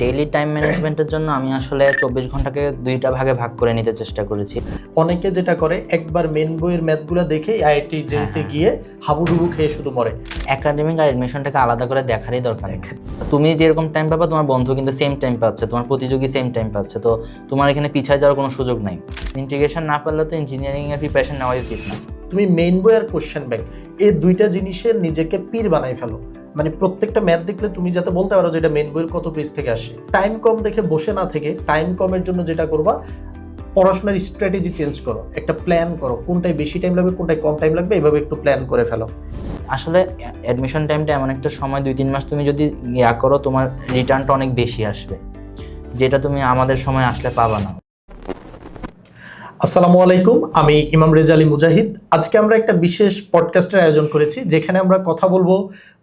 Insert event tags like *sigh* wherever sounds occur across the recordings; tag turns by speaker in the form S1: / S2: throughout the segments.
S1: Daily time ম্যানেজমেন্টের জন্য আমি আসলে চব্বিশ ঘন্টাকে দুইটা ভাগে ভাগ করে নিতে চেষ্টা করেছি।
S2: অনেকে যেটা করে একবার মেন বইয়ের ম্যাথগুলো দেখেই আইআইটি জেইতে
S1: হ্যাঁ।
S2: গিয়ে হাবুডুবু খেয়ে শুধু মরে।
S1: একাডেমিক আর অ্যাডমিশনটাকে আলাদা করে দেখারই দরকার তুমি যেরকম টাইম পাবা তোমার বন্ধু কিন্তু সেম টাইম পাচ্ছে তোমার প্রতিযোগী সেম টাইম পাচ্ছে তো তোমার এখানে পিছায় যাওয়ার কোনো সুযোগ নাই। ইন্টিগ্রেশন না পারলে তো ইঞ্জিনিয়ারিং এর প্রিপারেশন নেওয়াই উচিত না।
S2: তুমি মেইন বই আর কোশ্চেন ব্যাংক এই দুইটা জিনিসের নিজেকে পীর বানাই ফেলো। মানে প্রত্যেকটা ম্যাথ দেখলে তুমি যাতে বলতে পারো যে এটা মেইন বইয়ের কত পেজ থেকে আসে। টাইম কম দেখে বসে না থেকে টাইম কমের জন্য যেটা করবা, পড়াশোনার স্ট্র্যাটেজি চেঞ্জ করো, একটা প্ল্যান করো, কোনটায় বেশি টাইম লাগবে, কোনটায় কম টাইম লাগবে, এভাবে একটু প্ল্যান করে ফেলো।
S1: আসলে অ্যাডমিশন টাইমটা এমন একটা সময়, দুই তিন মাস তুমি যদি ইয়া করো, তোমার রিটার্নটা অনেক বেশি আসবে। যেটা তুমি আমাদের সময় আসলে পাবা না।
S2: আসসালামু আলাইকুম, আমি ইমাম রেজা আলী মুজাহিদ। আজকে আমরা একটা বিশেষ পডকাস্টের আয়োজন করেছি, যেখানে আমরা কথা বলব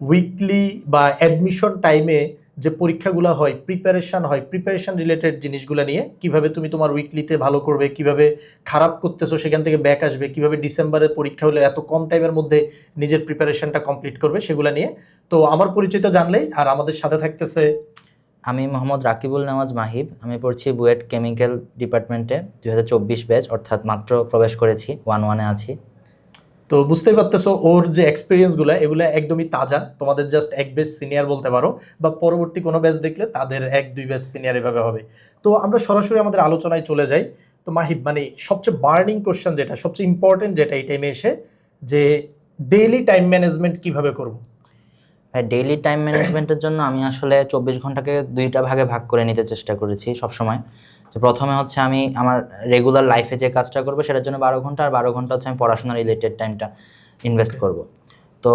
S2: উইকলি বা অ্যাডমিশন টাইমে যে পরীক্ষাগুলো হয় প্রিপারেশন হয় প্রিপারেশন রিলেটেড জিনিসগুলো নিয়ে, কীভাবে তুমি তোমার উইকলিতে ভালো করবে, কীভাবে খারাপ করতেছো, সেখান থেকে ব্যাক আসবে, কীভাবে ডিসেম্বরে পরীক্ষা হলে এত কম টাইমের মধ্যে নিজের প্রিপারেশনটা কমপ্লিট করবে, সেগুলো নিয়ে। তো আমার পরিচিত জানলেই, আর আমাদের সাথে থাকতেছে
S1: আমি মোহাম্মদ রাকিবুল নামাজ মাহিব। আমি পড়ছি বুয়েট কেমিক্যাল ডিপার্টমেন্টে দুই হাজার চব্বিশ ব্যাচ, অর্থাৎ মাত্র প্রবেশ করেছি ওয়ান ওয়ানে আছি।
S2: তো বুঝতেই পারতেছো, ওর যে এক্সপিরিয়েন্সগুলো এগুলো একদমই তাজা। তোমাদের জাস্ট এক বেস সিনিয়র বলতে পারো, বা পরবর্তী কোনো ব্যাচ দেখলে তাদের এক, দুই ব্যাচ সিনিয়র এভাবে হবে। তো আমরা সরাসরি আমাদের আলোচনায় চলে যাই। তো মাহিব মানে সবচেয়ে বার্নিং কোশ্চেন যেটা, সবচেয়ে ইম্পর্টেন্ট যেটা এই টাইমে এসে, যে ডেইলি টাইম ম্যানেজমেন্ট কীভাবে করব?
S1: হ্যাঁ ডেইলি টাইম ম্যানেজমেন্টের জন্য আমি আসলে চব্বিশ ঘন্টাকে দুইটা ভাগে ভাগ করে নিতে চেষ্টা করেছি সবসময়। তো প্রথমে হচ্ছে আমি আমার রেগুলার লাইফে যে কাজটা করব সেটার জন্য বারো ঘণ্টা, আর বারো ঘণ্টা হচ্ছে আমি পড়াশোনা রিলেটেড টাইমটা ইনভেস্ট করব। তো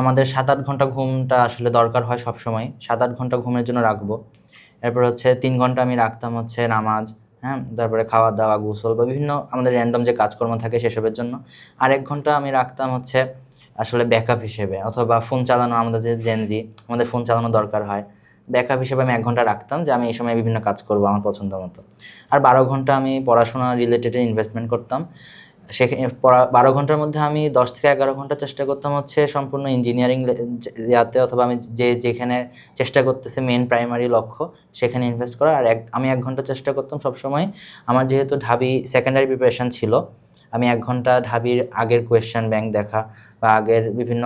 S1: আমাদের সাত আট ঘণ্টা ঘুমটা আসলে দরকার হয় সবসময়। সাত আট ঘণ্টা ঘুমের জন্য রাখব। এরপর হচ্ছে তিন ঘণ্টা আমি রাখতাম হচ্ছে নামাজ হ্যাঁ? তারপরে খাওয়া দাওয়া গোসল বা বিভিন্ন আমাদের র্যান্ডম যে কাজকর্ম থাকে সেসবের জন্য। আর এক ঘণ্টা আমি রাখতাম হচ্ছে আসলে ব্যাকআপ হিসেবে অথবা ফোন চালানো আমাদের যে জেনজি আমাদের ফোন চালানো দরকার হয়। ব্যাকআপ হিসেবে আমি এক ঘণ্টা রাখতাম যে আমি এই সময় বিভিন্ন কাজ করব আমার পছন্দ মতো। আর বারো ঘণ্টা আমি পড়াশোনা রিলেটেড ইনভেস্টমেন্ট করতাম। সেখানে পড়া, বারো ঘণ্টার মধ্যে আমি দশ থেকে এগারো ঘণ্টা চেষ্টা করতাম হচ্ছে সম্পূর্ণ ইঞ্জিনিয়ারিং ইয়াতে অথবা আমি যে, যেখানে চেষ্টা করতেছে মেন প্রাইমারি লক্ষ্য, সেখানে ইনভেস্ট করা। আর এক, আমি এক ঘণ্টা চেষ্টা করতাম সবসময়। আমার যেহেতু ঢাবি সেকেন্ডারি প্রিপারেশন ছিল আমি এক ঘণ্টা ঢাবির আগের কোয়েশ্চেন ব্যাংক দেখা বা আগের বিভিন্ন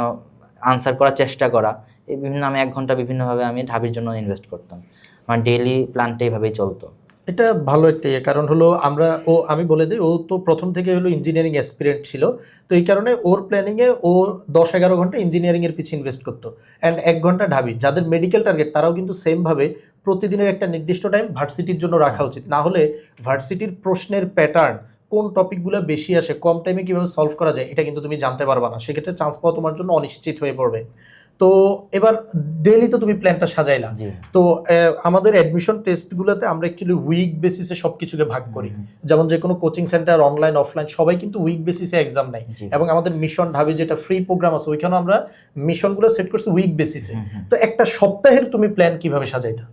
S1: আনসার করার চেষ্টা করা এই বিভিন্ন আমি এক ঘণ্টা বিভিন্নভাবে আমি ঢাবির জন্য ইনভেস্ট করতাম। আমার ডেইলি প্ল্যানটা এইভাবেই চলতো।
S2: এটা ভালো একটা ইয়ে কারণ হলো আমরা ও আমি বলে দিই ও তো প্রথম থেকে হলো ইঞ্জিনিয়ারিং অ্যাসপিরেন্ট ছিল তো এই কারণে ওর প্ল্যানিংয়ে ও দশ এগারো ঘণ্টা ইঞ্জিনিয়ারিংয়ের পিছিয়ে ইনভেস্ট করতো। অ্যান্ড এক ঘণ্টা ঢাবি যাদের মেডিকেল টার্গেট তারাও কিন্তু সেমভাবে প্রতিদিনের একটা নির্দিষ্ট টাইম ভার্সিটির জন্য রাখা উচিত। না হলে ভার্সিটির প্রশ্নের প্যাটার্ন কোন টপিকগুলো বেশি আসে কম টাইমে কীভাবে সলভ করা যায় এটা কিন্তু তুমি জানতে পারবা না। সেক্ষেত্রে চান্স পাওয়া তোমার জন্য অনিশ্চিত হয়ে পড়বে। তো এবার ডেইলি তো তুমি প্ল্যানটা সাজাইলা। তো আমাদের অ্যাডমিশন টেস্টগুলোতে আমরা অ্যাকচুয়ালি উইক বেসিসে সব কিছুকে ভাগ করি। যেমন যে কোনো কোচিং সেন্টার অনলাইন অফলাইন সবাই কিন্তু উইক বেসিসে এক্সাম নেয়। এবং আমাদের মিশন ঢাবি যেটা ফ্রি প্রোগ্রাম আছে ওইখানে আমরা মিশনগুলো সেট করছি উইক বেসিসে। তো একটা সপ্তাহের তুমি প্ল্যান কীভাবে সাজাইতা?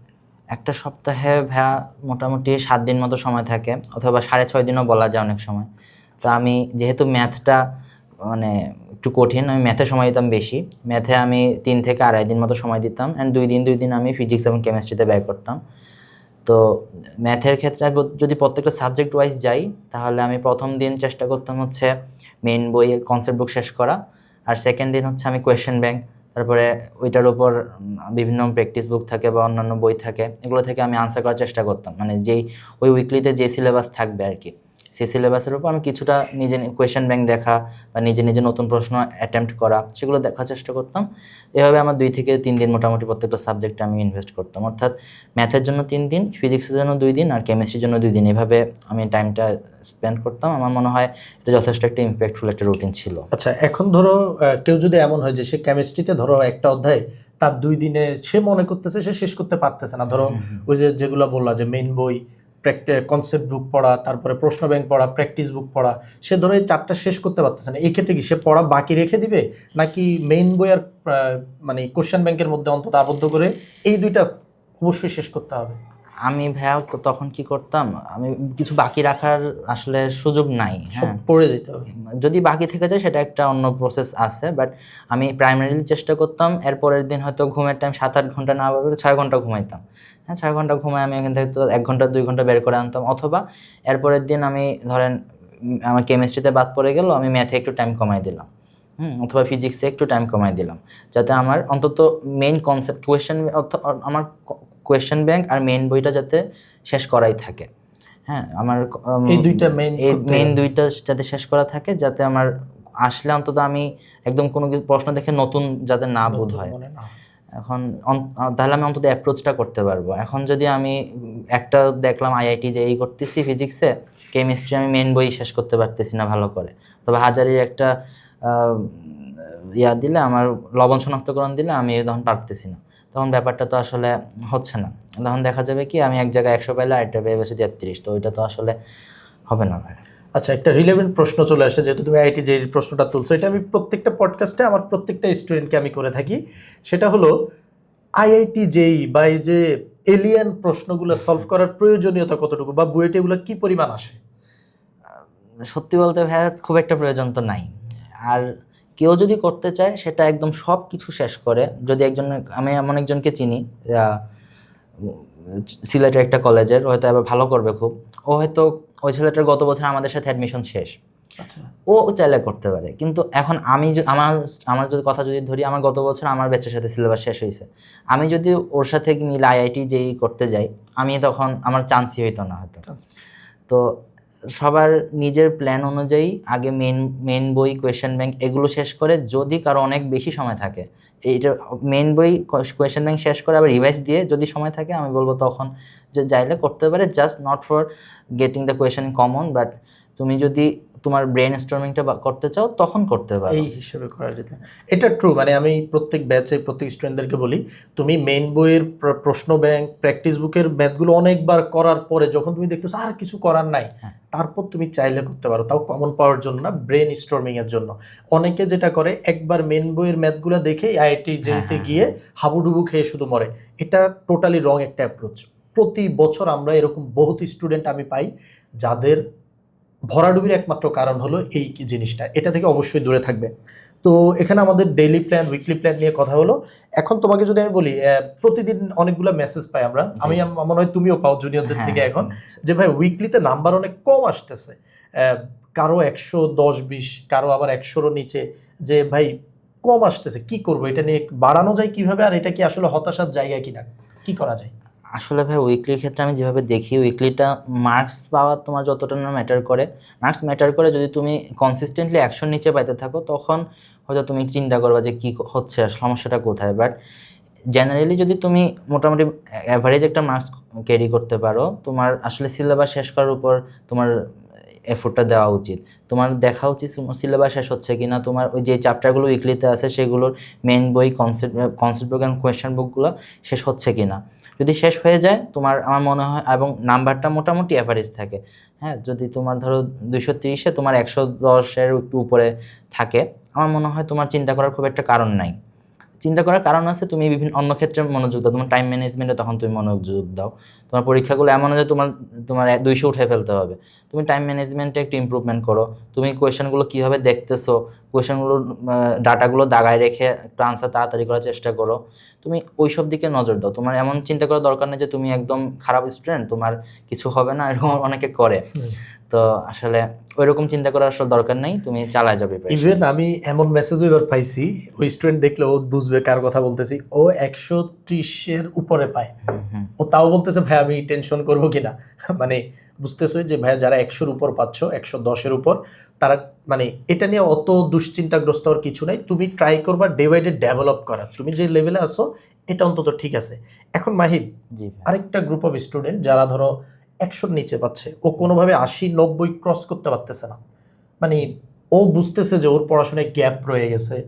S1: একটা সপ্তাহে ভ্যা মোটামুটি সাত দিন মতো সময় থাকে, অথবা সাড়ে ছয় দিনও বলা যায় অনেক সময়। তো আমি যেহেতু ম্যাথটা মানে একটু কঠিন, আমি ম্যাথে সময় দিতাম বেশি। ম্যাথে আমি তিন থেকে আড়াই দিন মতো সময় দিতাম অ্যান্ড দুই দিন দুই দিন আমি ফিজিক্স এবং কেমিস্ট্রিতে ব্যয় করতাম। তো ম্যাথের ক্ষেত্রে যদি প্রত্যেকটা সাবজেক্ট ওয়াইজ যাই, তাহলে আমি প্রথম দিন চেষ্টা করতাম হচ্ছে মেইন বইয়ের কনসেপ্ট বুক শেষ করা, আর সেকেন্ড দিন হচ্ছে আমি কোয়েশ্চেন ব্যাংক তারপরে ওইটার উপর বিভিন্ন প্র্যাকটিস বুক থাকে বা অন্যান্য বই থাকে, এগুলো থেকে আমি আনসার করার চেষ্টা করতাম। মানে যেই, ওই উইকলিতে যে সিলেবাস থাকবে আর কি। সেই সিলেবাসের উপর আমি কিছুটা নিজে কোয়েশ্চেন ব্যাংক দেখা বা নিজে নিজে নতুন প্রশ্ন অ্যাটেম্প্ট করা সেগুলো দেখার চেষ্টা করতাম। এভাবে আমার দুই থেকে তিন দিন মোটামুটি প্রত্যেকটা সাবজেক্টে আমি ইনভেস্ট করতাম। অর্থাৎ ম্যাথের জন্য তিন দিন ফিজিক্সের জন্য দুই দিন আর কেমিস্ট্রির জন্য দুই দিন। এভাবে আমি টাইমটা স্পেন্ড করতাম। আমার মনে হয় এটা যথেষ্ট একটা ইম্প্যাক্টফুল একটা রুটিন ছিল।
S2: আচ্ছা এখন ধরো কেউ যদি এমন হয় যে সে কেমিস্ট্রিতে ধরো একটা অধ্যায় তার দুই দিনে সে মনে করতেছে সে শেষ করতে পারতেছে না। ধরো ওই যে যেগুলো বললা যে মেন বই কনসেপ্ট বুক পড়া তারপরে প্রশ্ন ব্যাংক পড়া প্র্যাকটিস বুক পড়া সে ধরো এই চারটা শেষ করতে পারতেছে না। এক্ষেত্রে কি সে পড়া বাকি রেখে দিবে? নাকি মেইন বই আর মানে কোশ্চেন ব্যাংকের মধ্যে অন্তত আবদ্ধ করে এই দুইটা অবশ্যই শেষ করতে হবে?
S1: আমি ভাইয়া তখন কি করতাম? আমি কিছু বাকি রাখার আসলে সুযোগ নাই হ্যাঁ।
S2: পড়ে যেতে হবে।
S1: যদি বাকি থেকে যায় সেটা একটা অন্য প্রসেস আছে বাট আমি প্রাইমারিলি চেষ্টা করতাম এরপরের দিন হয়তো ঘুমের টাইম সাত আট ঘণ্টা না বলতে ছয় ঘণ্টা ঘুমাইতাম। হ্যাঁ ছয় ঘণ্টা ঘুমাই আমি এখান থেকে তো এক ঘণ্টা দুই ঘণ্টা বের করে আনতাম। অথবা এরপরের দিন আমি ধরেন আমার কেমিস্ট্রিতে বাদ পড়ে গেল আমি ম্যাথে একটু টাইম কমাই দিলাম। হুম অথবা ফিজিক্সে একটু টাইম কমাই দিলাম। যাতে আমার অন্তত মেইন কনসেপ্ট কোয়েশ্চেন আমার কোয়েশ্চেন ব্যাংক আর মেইন বইটা যাতে শেষ করাই থাকে। হ্যাঁ আমার
S2: এই দুইটা মেইন
S1: এই মেইন দুইটা যাতে শেষ করা থাকে যাতে আমার আসলে অন্তত আমি একদম কোনো কিছু প্রশ্ন দেখে নতুন যাতে না বোধ হয়। এখন তাহলে আমি অন্তত অ্যাপ্রোচটা করতে পারব। এখন যদি আমি একটা দেখলাম আইআইটি যে এই করতেছি ফিজিক্সে কেমিস্ট্রি আমি মেন বই শেষ করতে পারতেছি না ভালো করে। তবে হাজারির একটা ইয়া দিলে, আমার লবণ শনাক্তকরণ দিলে আমি তখন পারতেছি না। তখন ব্যাপারটা তো আসলে হচ্ছে না। তখন দেখা যাবে কি, আমি এক জায়গায় একশো পাইলে আরেকটা পেয়ে গেছি তেত্রিশ, তো ওইটা তো আসলে হবে না ভাই।
S2: আচ্ছা একটা রিলেভেন্ট প্রশ্ন চলে আসে, যেহেতু তুমি আইটি যে প্রশ্নটা তুলছো, এটা আমি প্রত্যেকটা পডকাস্টে আমার প্রত্যেকটা স্টুডেন্টকে আমি করে থাকি। সেটা হলো আইআইটি যেই বা এই যে এলিয়ান প্রশ্নগুলো সলভ করার প্রয়োজনীয়তা কতটুকু বা বুয়েটে এগুলো কি পরিমাণ আসে?
S1: সত্যি বলতে ভাইয়া, খুব একটা প্রয়োজন তো নাই। আর কেউ যদি করতে চায়, সেটা একদম সব কিছু শেষ করে। যদি একজন, আমি এমন একজনকে চিনি সিলেটের একটা কলেজের হয়তো এবার ভালো করবে খুব। ও হয়তো ওই ছেলেটার গত বছর আমাদের সাথে অ্যাডমিশন শেষ।
S2: আচ্ছা।
S1: ও চাইলে করতে পারে। কিন্তু এখন আমি আমার আমার যদি কথা যদি ধরি আমার গত বছর আমার ব্যাচের সাথে সিলেবাস শেষ হয়েছে। আমি যদি ওর সাথে মিলে আইআইটি যেই করতে যাই আমি তখন আমার চান্সই হইতো না হয়তো। তো সবার নিজের প্ল্যান অনুযায়ী আগে মেন মেন বই কোয়েশ্চেন ব্যাংক এগুলো শেষ করে যদি কারও অনেক বেশি সময় থাকে এইটা মেন বই কোয়েশ্চেন ব্যাংক শেষ করে আবার রিভাইজ দিয়ে যদি সময় থাকে আমি বলব তখন যে যাইলে করতে পারে just not for getting the question common but তুমি যদি তোমার ব্রেন স্টর্মিংটা করতে চাও তখন করতে পারো।
S2: এই হিসেবে করা যেতে এটা ট্রু মানে আমি প্রত্যেক ব্যাচে প্রত্যেক স্টুডেন্টদেরকে বলি তুমি মেন বইয়ের প্রশ্ন ব্যাংক প্র্যাকটিস বুকের ম্যাথগুলো অনেকবার করার পরে যখন তুমি দেখতেছো আর কিছু করার নাই
S1: হ্যাঁ।
S2: তারপর তুমি চাইলে করতে পারো। তাও কমন পাওয়ার জন্য না ব্রেন স্টর্মিং এর জন্য। অনেকে যেটা করে একবার মেন বইয়ের ম্যাথগুলো দেখে আইআইটি যেতে
S1: হ্যাঁ,
S2: গিয়ে হাবুডুবু খেয়ে শুধু মরে। এটা টোটালি রং একটা অ্যাপ্রোচ প্রতি বছর আমরা এরকম বহুত স্টুডেন্ট আমি পাই যাদের ভরাডুবির একমাত্র কারণ হলো এই জিনিসটা। এটা থেকে অবশ্যই দূরে থাকবে। তো এখানে আমাদের ডেইলি প্ল্যান উইকলি প্ল্যান নিয়ে কথা হলো। এখন তোমাকে যদি আমি বলি প্রতিদিন অনেকগুলো মেসেজ পাই আমরা। আমি মনে হয় তুমিও পাও জুনিয়রদের
S1: হ্যাঁ,
S2: থেকে এখন যে ভাই উইকলিতে নাম্বার অনেক কম আসতেছে। কারও একশো দশ বিশ কারও আবার একশোরও নিচে। যে ভাই কম আসতেছে কি করব? এটা নিয়ে বাড়ানো যায় কীভাবে? আর এটা কি আসলে হতাশার জায়গা কিনা? কি করা যায়?
S1: আসলে ভাই উইকলির ক্ষেত্রে আমি যেভাবে দেখি উইকলিটা মার্কস পাওয়ার তোমার যতটা না ম্যাটার করে। মার্কস ম্যাটার করে যদি তুমি কনসিস্টেন্টলি অ্যাকশন নিচে পাইতে থাকো, তখন হয়তো তুমি চিন্তা করবা যে কী হচ্ছে সমস্যাটা কোথায়। বাট জেনারেলি যদি তুমি মোটামুটি অ্যাভারেজ একটা মার্কস ক্যারি করতে পারো, তোমার আসলে সিলেবাস শেষ করার উপর তোমার এফোর্টটা দেওয়া উচিত। তোমার দেখা উচিত সিলেবাস শেষ হচ্ছে কি না তোমার ওই যে চ্যাপ্টারগুলো উইকলিতে আছে, সেগুলোর মেন বই concept concept book and question বুকগুলো শেষ হচ্ছে কিনা। যদি শেষ হয়ে যায়, তোমার আমার মনে হয়, এবং নাম্বারটা মোটামুটি অ্যাভারেজ থাকে। হ্যাঁ যদি তোমার ধরো দুইশো তিরিশে তোমার একশো দশের একটু উপরে থাকে, আমার মনে হয় তোমার চিন্তা করার খুব একটা কারণ নাই। চিন্তা করার কারণ আছে, তুমি বিভিন্ন অন্য ক্ষেত্রে মনোযোগ দাও। তোমার টাইম ম্যানেজমেন্টে তখন তুমি মনোযোগ দাও। তোমার পরীক্ষাগুলো এমন যে তোমার তোমার দুইশো উঠে ফেলতে হবে। তুমি টাইম ম্যানেজমেন্টে একটু ইমপ্রুভমেন্ট করো। তুমি কোয়েশনগুলো কীভাবে দেখতেছো? কোয়েশনগুলো ডাটাগুলো দাগায় রেখে একটু আনসার তাড়াতাড়ি করার চেষ্টা করো। তুমি ওইসব দিকে নজর দাও। তোমার এমন চিন্তা করার দরকার নেই যে তুমি একদম খারাপ স্টুডেন্ট তোমার কিছু হবে না, এরকম অনেকে করে। তো আসলে ওইরকম চিন্তা করার আসলে দরকার নেই তুমি চালায় যাবে
S2: ইভেন আমি এমন মেসেজও এবার পাইছি ওই স্টুডেন্ট দেখলে ও বুঝবে কার কথা বলতেছি ও একশো ত্রিশের উপরে পায়। ও তাও বলতেছে ভাই আমি টেনশন করব কিনা? *laughs* মানে বুঝতেছো যে ভাই যারা একশোর উপর পাচ্ছ একশো দশের উপর তারা মানে এটা নিয়ে অত দুশ্চিন্তাগ্রস্ত হওয়ার কিছু নাই। তুমি ট্রাই করবা ডে বাই ডে ডেভেলপ করা তুমি যে লেভেলে আসো এটা অন্তত ঠিক আছে। এখন মাহিব
S1: জি
S2: আরেকটা গ্রুপ অফ স্টুডেন্ট যারা ধরো একশোর নিচে পাচ্ছে। ও কোনোভাবে আশি নব্বই ক্রস করতে পারতেছে না। মানে ও বুঝতেছে যে ওর পড়াশোনায় গ্যাপ রয়ে গেছে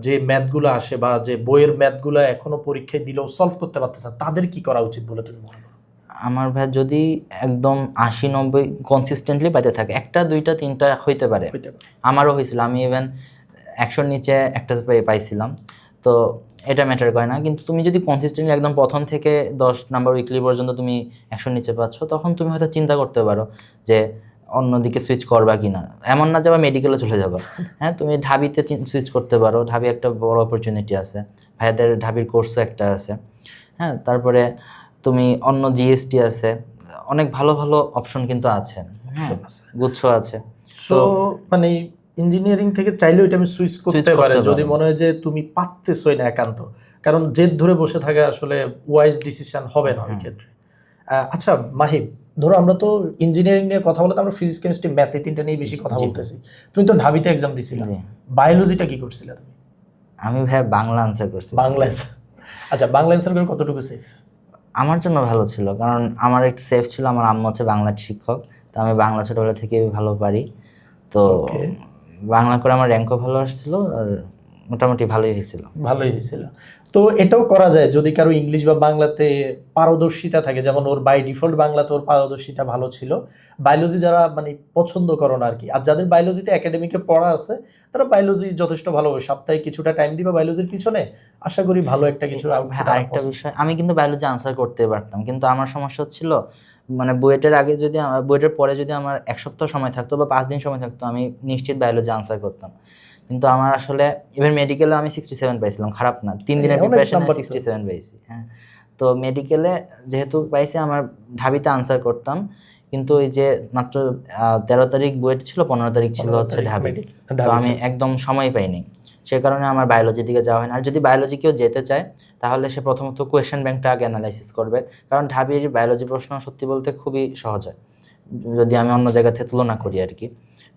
S2: যে ম্যাথগুলো আসে বা যে বইয়ের ম্যাথগুলো এখনও পরীক্ষায় দিলেও সলভ করতে পারতেছে না। তাদের কি করা উচিত বলে তুমি মনে করো?
S1: আমার ভাই যদি একদম আশি নব্বই কনসিস্টেন্টলি পাইতে থাকে একটা দুইটা তিনটা হইতে পারে। আমারও হয়েছিল। আমি ইভেন একশোর নিচে একটা পাই- পাইছিলাম। তো এটা ম্যাটার করে না। কিন্তু তুমি যদি কনসিস্টেন্টলি একদম প্রথম থেকে দশ নাম্বার উইকলি পর্যন্ত তুমি একশো নিচে পাচ্ছ তখন তুমি হয়তো চিন্তা করতে পারো যে অন্যদিকে সুইচ করবা কি না এমন না যাবা মেডিকেলে চলে যাবা। হ্যাঁ তুমি ঢাবিতে সুইচ করতে পারো। ঢাবি একটা বড় অপরচুনিটি আছে। ভাইয়াদের ঢাবির কোর্সও একটা আছে। হ্যাঁ তারপরে তুমি অন্য জিএসটি আছে। অনেক ভালো ভালো অপশন কিন্তু আছে। হ্যাঁ
S2: আছে।
S1: গুচ্ছ আছে।
S2: সো মানে ইঞ্জিনিয়ারিং থেকে চাইলেও ওইটা আমি সুইচ করতে পারে। যদি মনে হয় যে তুমি পারতেছই না একান্ত। কারণ জেদ ধরে বসে থাকা আসলে ওয়াইজ ডিসিশন হবে না ওই ক্ষেত্রে। আচ্ছা মাহিব ধরো আমরা তো ইঞ্জিনিয়ারিং নিয়ে কথা বলতে আমরা ফিজিক্স কেমিস্ট্রি ম্যাথ এই তিনটা নিয়ে বেশি কথা বলতেছি। তুমি তো ঢাবিতে এক্সাম দিছিলে। বায়োলজিটা কি করছিলে তুমি?
S1: আমি ভাইয়া বাংলা আনসার করছি
S2: বাংলা। আচ্ছা বাংলা অ্যান্সার করে কতটুকু সেফ
S1: আমার জন্য ভালো ছিল। কারণ আমার একটু সেফ ছিল। আমার আম্মু হচ্ছে বাংলার শিক্ষক। তো আমি বাংলা ছোটবেলা থেকে ভালো পারি। তো. বাংলা করে আমার র্যাঙ্কও ভালো আসছিল আর মোটামুটি ভালোই হয়েছিল।
S2: ভালোই হয়েছিল। তো এটাও করা যায় যদি কারও ইংলিশ বা বাংলাতে পারদর্শিতা থাকে যেমন ওর বাই ডিফল্ট বাংলাতে ওর পারদর্শিতা ভালো ছিল। বায়োলজি যারা মানে পছন্দ করো না আর কি আর যাদের বায়োলজিতে একাডেমিকে পড়া আছে তারা বায়োলজি যথেষ্ট ভালো। হবে সপ্তাহে কিছুটা টাইম দিবে বায়োলজির পিছনে। আশা করি ভালো একটা কিছু
S1: হ্যাঁ, আরেকটা বিষয় আমি কিন্তু বায়োলজি আনসার করতে পারতাম। কিন্তু আমার সমস্যা হচ্ছিল মানে বুয়েটের আগে যদি বুয়েটের পরে যদি আমার এক সপ্তাহ সময় থাকতো বা পাঁচ দিন সময় থাকতো আমি নিশ্চিত বায়োলজি আনসার করতাম। কিন্তু আমার আসলে ইভেন মেডিকেলে আমি সিক্সটি সেভেন পাইছিলাম খারাপ না। তিন দিনের প্রিপারেশনে সিক্সটি সেভেন পাইছি হ্যাঁ। তো মেডিকেলে যেহেতু পাইছি আমার ঢাবিতে আনসার করতাম। কিন্তু ওই যে মাত্র তেরো তারিখ বুয়েট ছিল পনেরো তারিখ ছিল হচ্ছে ঢাবি। তো আমি একদম সময় পাইনি। সে কারণে আমার বায়োলজির দিকে যাওয়া হয় না। আর যদি বায়োলজি কেউ যেতে চায় তাহলে সে প্রথমত কোয়েশ্চেন ব্যাংকটা আগে অ্যানালাইসিস করবে। কারণ ঢাবির বায়োলজি প্রশ্ন সত্যি বলতে খুবই সহজ হয়। যদি আমি অন্য জায়গা থেকে তুলনা করি আর কি।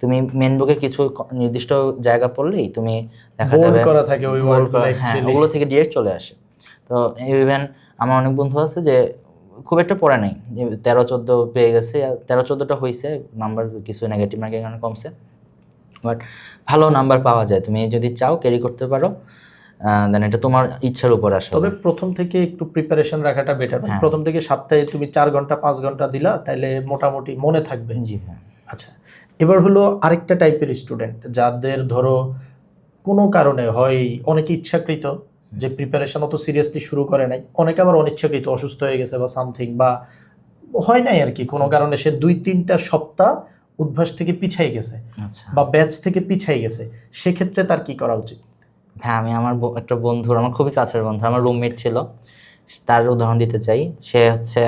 S1: তুমি মেন বুকে কিছু নির্দিষ্ট জায়গা পড়লেই তুমি দেখা যাবে
S2: করা থাকে ওই
S1: হ্যাঁ ওগুলো থেকে ডিরেক্ট চলে আসে। তো ইভেন আমার অনেক বন্ধু আছে যে খুব একটা পড়ে নাই। তেরো চোদ্দ পেয়ে গেছে। তেরো চোদ্দোটা হয়েছে নাম্বার কিছু নেগেটিভ মার্কের কারণে কমছে। বাট ভালো নাম্বার পাওয়া যায়। তুমি যদি চাও ক্যারি করতে পারো দেন এটা তোমার ইচ্ছার উপর আসলে
S2: তবে প্রথম থেকে একটু প্রিপারেশন রাখাটা বেটার
S1: হ্যাঁ।
S2: প্রথম থেকে সপ্তাহে তুমি চার ঘণ্টা পাঁচ ঘণ্টা দিলা তাহলে মোটামুটি মনে থাকবে।
S1: জি হ্যাঁ।
S2: আচ্ছা এবার হলো আরেকটা টাইপের স্টুডেন্ট যাদের ধরো কোনো কারণে হয় অনেকে ইচ্ছাকৃত যে প্রিপারেশন অত সিরিয়াসলি শুরু করে নাই। অনেকে আবার অনিচ্ছাকৃত অসুস্থ হয়ে গেছে বা সামথিং বা হয় নাই আর কি। কোনো কারণে সে দুই তিনটা সপ্তাহ উদ্ভাস থেকে পিছাই গেছে
S1: আচ্ছা।
S2: বা ব্যাচ থেকে পিছাই গেছে সেক্ষেত্রে তার কি করা উচিত?
S1: হ্যাঁ আমি আমার একটা বন্ধুর আমার খুবই কাছের বন্ধু আমার রুমমেট ছিল তার উদাহরণ দিতে চাই। সে হচ্ছে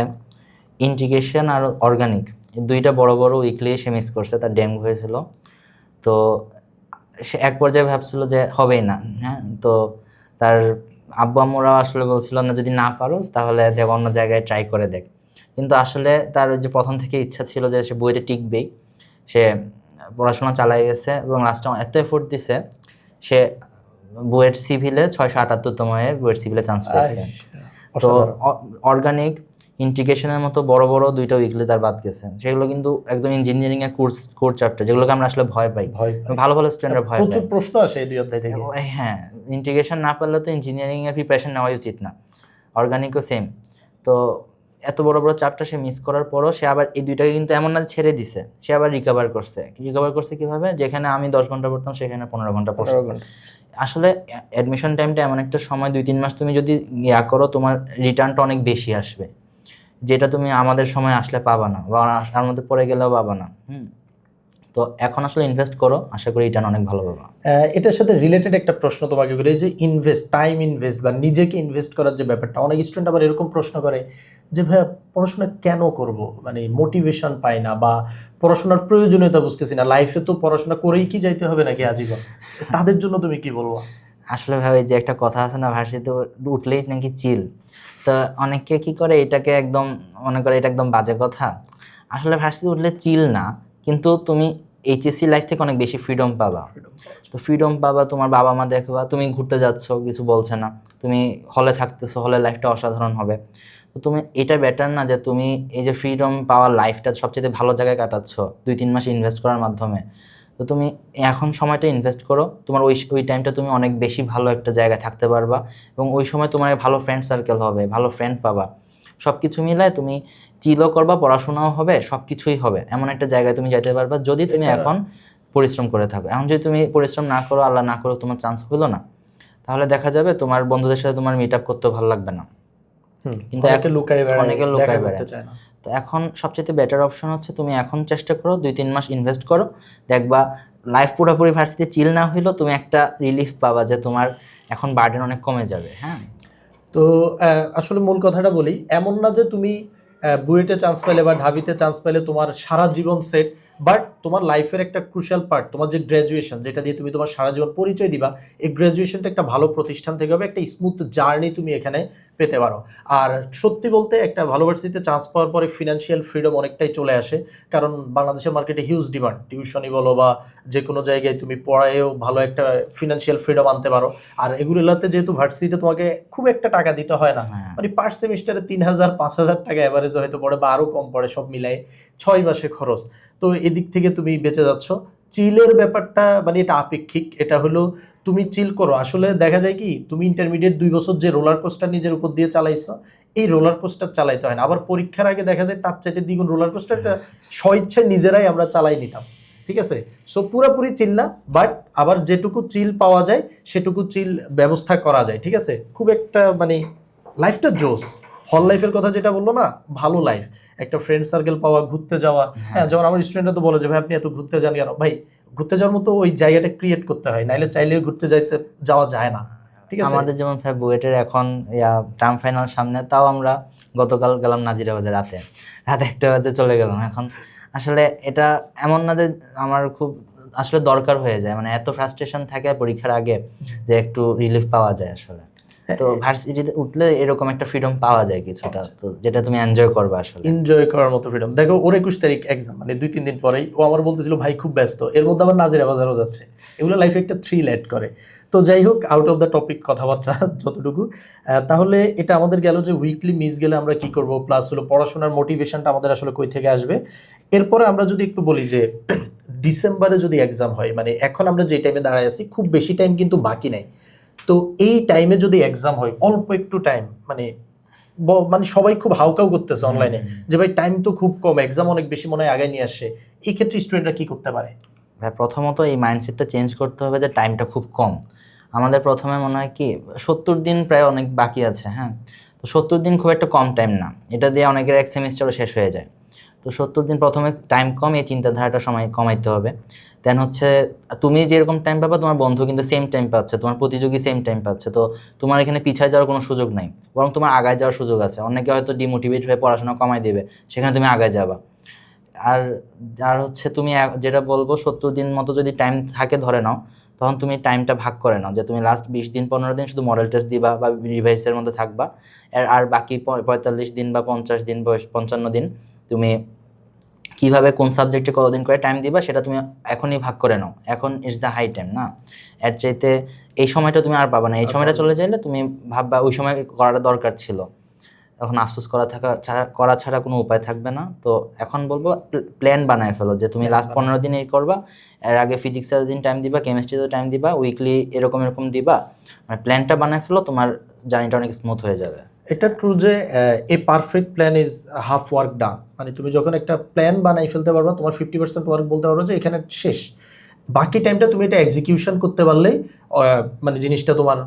S1: ইন্টিগ্রেশন আর অর্গানিক দুইটা বড় বড় উইকলি সে মিস করছে তার ডেঙ্গু হয়েছিল। তো সে এক পর্যায়ে ভাবছিল যে হবেই না হ্যাঁ তো তার আব্বু আম্মুরাও আসলে বলছিল না যদি না পারো তাহলে দেখ অন্য জায়গায় ট্রাই করে দেখ। কিন্তু আসলে তার ওই যে প্রথম থেকে ইচ্ছা ছিল যে সে বইটা টিকবেই। সে পড়াশোনা চালাই গেছে এবং লাস্টে এত এফোর্ট দিছে সে বুয়েট সিভিলে ছয়শো আটাত্তরতম হয়ে বুয়েট সিভিলে চান্স পেয়েছে। তো। অর্গানিক ইন্টিগ্রেশনের মতো বড় বড় দুইটা উইকলি তার বাদ গেছে। সেগুলো কিন্তু একদম ইঞ্জিনিয়ারিং এর কোর্স কোর চ্যাপ্টার যেগুলোকে আমরা আসলে ভয় পাই। ভালো ভালো স্টুডেন্টরা ভয়
S2: প্রচুর প্রশ্ন আসে এই দুই অধ্যায় থেকে।
S1: হ্যাঁ ইন্টিগ্রেশন না পারলে তো ইঞ্জিনিয়ারিং এর প্রিপারেশন নেওয়াই উচিত না। অর্গানিকও সেম তো এত বড় বড় চাপটা সে মিস করার পরও সে আবার এই দুইটাকে কিন্তু এমন না ছেড়ে দিছে সে আবার রিকভার করছে। রিকভার করছে কীভাবে? যেখানে আমি দশ ঘণ্টা পড়তাম সেখানে পনেরো ঘণ্টা পড়তাম আসলে অ্যাডমিশন টাইমটা এমন একটা সময় দুই তিন মাস তুমি যদি ইয়া করো তোমার রিটার্নটা অনেক বেশি আসবে। যেটা তুমি আমাদের সময় আসলে পাবা না বা তার মধ্যে পড়ে গেলেও পাবা না হুম? তো এখন আসলে ইনভেস্ট করো আশা করি রিটার্ন অনেক ভালো
S2: আহ, এটার সাথে রিলেটেড একটা প্রশ্ন তোমাকে করে যে ইনভেস্ট টাইম ইনভেস্ট বা নিজেকে ইনভেস্ট করার যে ব্যাপারটা অনেক স্টুডেন্ট আবার এরকম প্রশ্ন করে যে ভাইয়া পড়াশোনা কেন করব? মানে মোটিভেশন পাই না বা পড়াশোনার প্রয়োজনীয়তা বুঝতেছি না। লাইফে তো পড়াশোনা করেই কি যাইতে হবে নাকি আজীবন? তাদের জন্য তুমি কি বলব?
S1: আসলে ভাবে যে একটা কথা আছে না ভার্সিতে উঠলেই নাকি চিল তো অনেকে কি করে এটাকে একদম মনে করে এটা একদম বাজে কথা। আসলে ভার্সিতে উঠলে চিল না কিন্তু তুমি এইচএসসি লাইফ থেকে অনেক বেশি ফ্রিডম পাবা। তো ফ্রিডম পাবা তোমার বাবা মা দেখবা তুমি ঘুরতে যাচ্ছ কিছু বলছে না। তুমি হলে থাকতেছো হলে লাইফটা অসাধারণ হবে। তো তুমি এটা বেটার না যে তুমি এই যে ফ্রিডম পাওয়ার লাইফটা সবচেয়ে ভালো জায়গায় কাটাচ্ছ দুই তিন মাস ইনভেস্ট করার মাধ্যমে। তো তুমি এখন সময়টা ইনভেস্ট করো তোমার ওই ওই টাইমটা তুমি অনেক বেশি ভালো একটা জায়গায় থাকতে পারবা এবং ওই সময় তোমার ভালো ফ্রেন্ড সার্কেল হবে ভালো ফ্রেন্ড পাবা। সব কিছু মিলায় তুমি চিলও করবা পড়াশোনাও হবে সব কিছুই হবে। এমন একটা জায়গায় তুমি যেতে পারবা যদি তুমি এখন পরিশ্রম করে থাকো। এখন যদি তুমি পরিশ্রম না করো আল্লাহ না করো তোমার চান্স হলো না। তাহলে দেখা যাবে তোমার বন্ধুদের সাথে তোমার মিট আপ করতেও ভালো লাগবে না। কিন্তু
S2: অনেকে লুকায়
S1: অনেকে লুকায় বেড়ায়।
S2: চায় না।
S1: তো এখন সবচেয়ে বেটার অপশন হচ্ছে তুমি এখন চেষ্টা করো দুই তিন মাস ইনভেস্ট করো। দেখবা লাইফ পুরোপুরি ভার্সিটি চিল না হইলেও তুমি একটা রিলিফ পাবা যে তোমার এখন বার্ডেন অনেক কমে যাবে হ্যাঁ?
S2: তো আসলে মূল কথাটা বলি, এমন না যে তুমি বুয়েটে চান্স পেলে বা ঢাবিতে চান্স পেলে তোমার সারা জীবন সেট বাট তোমার লাইফের একটা ক্রুশাল পার্ট তোমার যে গ্র্যাজুয়েশন যেটা দিয়ে তুমি তোমার সারা জীবন পরিচয় দিবা এই গ্র্যাজুয়েশনটা একটা ভালো প্রতিষ্ঠান থেকে হবে একটা স্মুথ জার্নি তুমি এখানে পেতে পারো। আর সত্যি বলতে একটা ভালো ভার্সিটিতে চান্স পাওয়ার পরে ফিনান্সিয়াল ফ্রিডম অনেকটাই চলে আসে কারণ বাংলাদেশের মার্কেটে হিউজ ডিমান্ড টিউশনই বলো বা যে কোনো জায়গায় তুমি পড়ায়ও ভালো একটা ফিনান্সিয়াল ফ্রিডম আনতে পারো। আর এগুলোতে যেহেতু ভার্সিটিতে তোমাকে খুব একটা টাকা দিতে হয় না
S1: হ্যাঁ।
S2: মানে পার সেমিস্টারে তিন হাজার পাঁচ হাজার টাকা অ্যাভারেজ হয়তো পড়ে বা আরও কম পড়ে সব মিলাই ছয় মাসে খরচ। তো এদিক থেকে তুমি বেঁচে যাচ্ছ। চিলের ব্যাপারটা মানে এটা আপেক্ষিক, এটা হলো তুমি চিল করো। আসলে দেখা যায় কি, তুমি ইন্টারমিডিয়েট দুই বছর যে রোলার কোস্টার নিজের উপর দিয়ে চালাইছো, এই রোলার কোস্টার চালাইতে হয় না। আবার পরীক্ষার আগে দেখা যায় তার চাইতে দ্বিগুণ রোলার কোস্টারটা স্বইচ্ছায় নিজেরাই আমরা চালাই নিতাম। ঠিক আছে? সো পুরোপুরি চিল না বাট আবার যেটুকু চিল পাওয়া যায়, সেটুকু চিল ব্যবস্থা করা যায়। ঠিক আছে? খুব একটা মানে লাইফটা জোস। হল লাইফের কথা যেটা বলল না, ভালো লাইফ একটা ফ্রেন্ড সার্কেল পাওয়া ঘুরতে যাওয়া। হ্যাঁ। যেমন আমার স্টুডেন্টরা তো বলে যে ভাই আপনি এত ঘুরতে যান কেন? ভাই ঘুরতে যাওয়ার মতো ওই জায়গাটা ক্রিয়েট করতে হয় নাইলে চাইলে ঘুরতে যাইতে যাওয়া যায় না। ঠিক আছে?
S1: আমাদের যেমন বুয়েটের এখন টার্ম ফাইনাল সামনে তাও আমরা গতকাল গেলাম নাজিরা বাজে রাতে। রাতে একটা বাজে চলে গেলাম। এখন আসলে এটা এমন না যে আমার খুব আসলে দরকার হয়ে যায়। মানে এত ফ্রাস্ট্রেশন থাকে পরীক্ষার আগে যে একটু রিলিফ পাওয়া যায় আসলে। তো ভার্সিটিতে উঠলে এরকম একটা ফ্রিডম পাওয়া যায় কিছুটা। তো যেটা তুমি এনজয় করবে আসলে।
S2: এনজয় করার মতো ফ্রিডম দেখো ওর একুশ তারিখ এক্সাম মানে দুই তিন দিন পরেই। ও আমার বলতেছিল ভাই খুব ব্যস্ত। এর মধ্যে আবার নাজিরা বাজারও যাচ্ছে। এগুলো লাইফে একটা থ্রিল অ্যাড করে। তো যাই হোক আউট অফ দ্য টপিক কথাবার্তা *laughs* যতটুকু। তাহলে এটা আমাদের গেল যে উইকলি মিস গেলে আমরা কি করব? প্লাস হলো পড়াশোনার মোটিভেশনটা আমাদের আসলে কই থেকে আসবে? এরপরে আমরা যদি একটু বলি যে *clears throat* ডিসেম্বরে যদি এক্সাম হয় মানে এখন আমরা যে টাইমে দাঁড়ায় আছি খুব বেশি টাইম কিন্তু বাকি নাই। তো এই টাইমে যদি এক্সাম হয় অল্প একটু টাইম মানে মানে সবাই খুব হাউকাউ করতেছে অনলাইনে যে ভাই টাইম তো খুব কম এক্সাম অনেক বেশি মনে হয় আগে নিয়ে আসছে এই ক্ষেত্রে স্টুডেন্টরা কি করতে পারে?
S1: ভাই প্রথমত এই মাইন্ডসেটটা চেঞ্জ করতে হবে যে টাইমটা খুব কম। আমাদের প্রথমে মনে হয় কি সত্তর দিন প্রায় অনেক বাকি আছে হ্যাঁ? তো সত্তর দিন খুব একটা কম টাইম না। এটা দিয়ে অনেকের এক সেমিস্টারও শেষ হয়ে যায়। তো সত্তর দিন প্রথমে টাইম কম এই চিন্তাধারাটা সময় কমাইতে হবে। দেন হচ্ছে, তুমি যেরকম টাইম পাবা, তোমার বন্ধু কিন্তু সেম টাইম পাচ্ছে, তোমার প্রতিযোগী সেম টাইম পাচ্ছে। তো তোমার এখানে পিছায় যাওয়ার কোনো সুযোগ নাই, বরং তোমার আগায় যাওয়ার সুযোগ আছে। অনেকে হয়তো ডিমোটিভেট হয়ে পড়াশোনা কমাই দেবে, সেখানে তুমি আগায় যাবা। আর আর হচ্ছে তুমি যেটা বলব, সত্তর দিন মতো যদি টাইম থাকে ধরে নাও, তখন তুমি টাইমটা ভাগ করে নাও। যে তুমি লাস্ট বিশ দিন, পনেরো দিন শুধু মডেল টেস্ট দিবা বা রিভাইসের মধ্যে থাকবা। আর বাকি পঁয়তাল্লিশ দিন বা পঞ্চাশ দিন বয়স, পঞ্চান্ন দিন তুমি কীভাবে কোন সাবজেক্টে কতদিন করে টাইম দিবা সেটা তুমি এখনই ভাগ করে নাও। এখন ইজ দ্য হাই টাইম না? এর চাইতে এই সময়টা তুমি আর পাবা না। এই সময়টা চলে যাইলে তুমি ভাববা ওই সময় করাটা দরকার ছিল। এখন আফসোস করা থাকা ছাড়া করা ছাড়া কোনো উপায় থাকবে না। তো এখন বলব প্ল্যান বানায় ফেলো যে তুমি লাস্ট পনেরো দিন এই করবা। এর আগে ফিজিক্সের দিন টাইম দিবা কেমিস্ট্রিতে টাইম দিবা উইকলি এরকম এরকম দিবা মানে প্ল্যানটা বানায় ফেলো তোমার জার্নিটা অনেক স্মুথ হয়ে যাবে।
S2: এটা ট্রু যে a perfect plan is half work done মানে তুমি যখন একটা প্ল্যান বানাই ফেলতে পারবা, তোমার ফিফটি পার্সেন্ট ওয়ার্ক বলতে পারো যে এখানে শেষ। বাকি টাইমটা তুমি এটা এক্সিকিউশন করতে পারলেই মানে জিনিসটা তোমার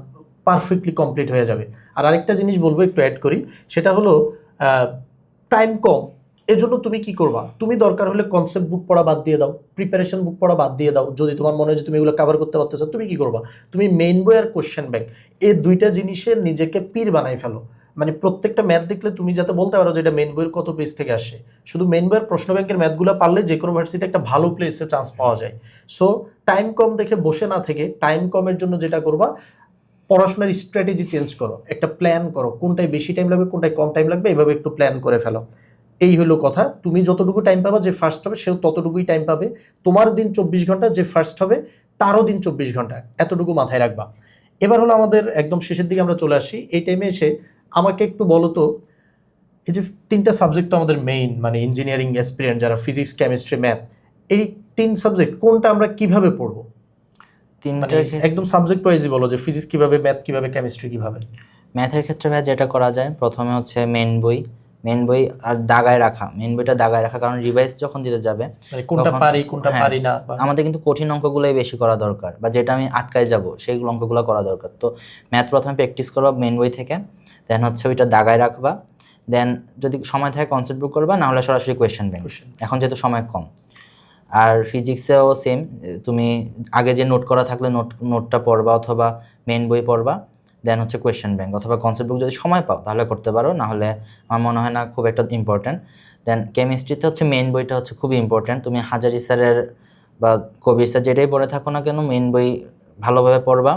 S2: পারফেক্টলি কমপ্লিট হয়ে যাবে। আর আরেকটা জিনিস বলব একটু অ্যাড করি, সেটা হলো টাইম কম। এজন্য তুমি কি করবা? তুমি দরকার হলে কনসেপ্ট বুক পড়া বাদ দিয়ে দাও প্রিপারেশন বুক পড়া বাদ দিয়ে দাও। যদি তোমার মনে হয় যে তুমি এগুলো কাভার করতে পারতেছো, তুমি কি করবা? তুমি মেইন বই আর কোশ্চেন ব্যাংক এই দুইটা জিনিসের নিজেকে পীর বানাই ফেলো। মানে প্রত্যেকটা ম্যাথ দেখলে তুমি যাতে বলতে পারো যে এটা মেন বইয়ের কত পেজ থেকে আসে। শুধু মেন বইয়ের প্রশ্ন ব্যাংকের ম্যাথগুলো পারলে যে কোনো ভার্সিটিতে একটা ভালো প্লেসে চান্স পাওয়া যায়। সো টাইম কম দেখে বসে না থেকে টাইম কমের জন্য যেটা করবা, পড়াশোনার স্ট্র্যাটেজি চেঞ্জ করো, একটা প্ল্যান করো, কোনটায় বেশি টাইম লাগবে, কোনটায় কম টাইম লাগবে এইভাবে একটু প্ল্যান করে ফেলো। এই হলো কথা। তুমি যতটুকু টাইম পাবা যে ফার্স্ট হবে, সেও ততটুকুই টাইম পাবে। তোমার দিন চব্বিশ ঘণ্টা, যে ফার্স্ট হবে, তারও দিন চব্বিশ ঘণ্টা। এতটুকু মাথায় রাখবা। এবার হলো আমাদের একদম শেষের দিকে আমরা চলে আসি। এই টাইমে এসে আমাকে একটু বলো তো এই যে তিনটা সাবজেক্ট তো আমাদের মেইন মানে ইঞ্জিনিয়ারিং এক্সপিরিয়েন্স যারা ফিজিক্স কেমিস্ট্রি ম্যাথ এই তিন সাবজেক্ট কোনটা আমরা কীভাবে পড়ব? মানে
S1: তিনটার ক্ষেত্রে
S2: একদম সাবজেক্ট ওয়াইজই বলো যে ফিজিক্স কীভাবে ম্যাথ কীভাবে কেমিস্ট্রি কীভাবে।
S1: ম্যাথের ক্ষেত্রে ভাই যেটা করা যায় প্রথমে হচ্ছে মেন বই। মেন বই আর দাগায় রাখা। মেন বইটা দাগায় রাখা কারণ রিভাইজ যখন দিতে যাবে
S2: মানে কোনটা পারি কোনটা
S1: হ্যাঁ,
S2: পারি না
S1: আমাদের কিন্তু কঠিন অঙ্কগুলোই বেশি করা দরকার বা যেটা আমি আটকায় যাব সেইগুলো অঙ্কগুলো করা দরকার। তো ম্যাথ প্রথমে প্র্যাকটিস করবা মেন বই থেকে। দেন হচ্ছে ওইটা দাগায় রাখবা। দেন যদি সময় থাকে কনসেপ্ট বুক করবা না হলে সরাসরি কোয়েশ্চেন ব্যাংক এখন যেহেতু সময় কম। আর ফিজিক্সেও সেম তুমি আগে যে নোট করা থাকলে নোট নোটটা পড়বা অথবা মেন বই পড়বা দেন হচ্ছে কোয়েশ্চেন ব্যাংক অথবা কনসেপ্ট বুক যদি সময় পাও তাহলে করতে পারো না হলে আমার মনে হয় না খুব একটা ইম্পর্ট্যান্ট দেন কেমিস্ট্রিতে হচ্ছে মেন বইটা হচ্ছে খুব ইম্পর্ট্যান্ট তুমি হাজারি স্যারের বা কবির স্যার যেটাই পড়ে থাকো না কেন মেন বই ভালোভাবে পড়বা।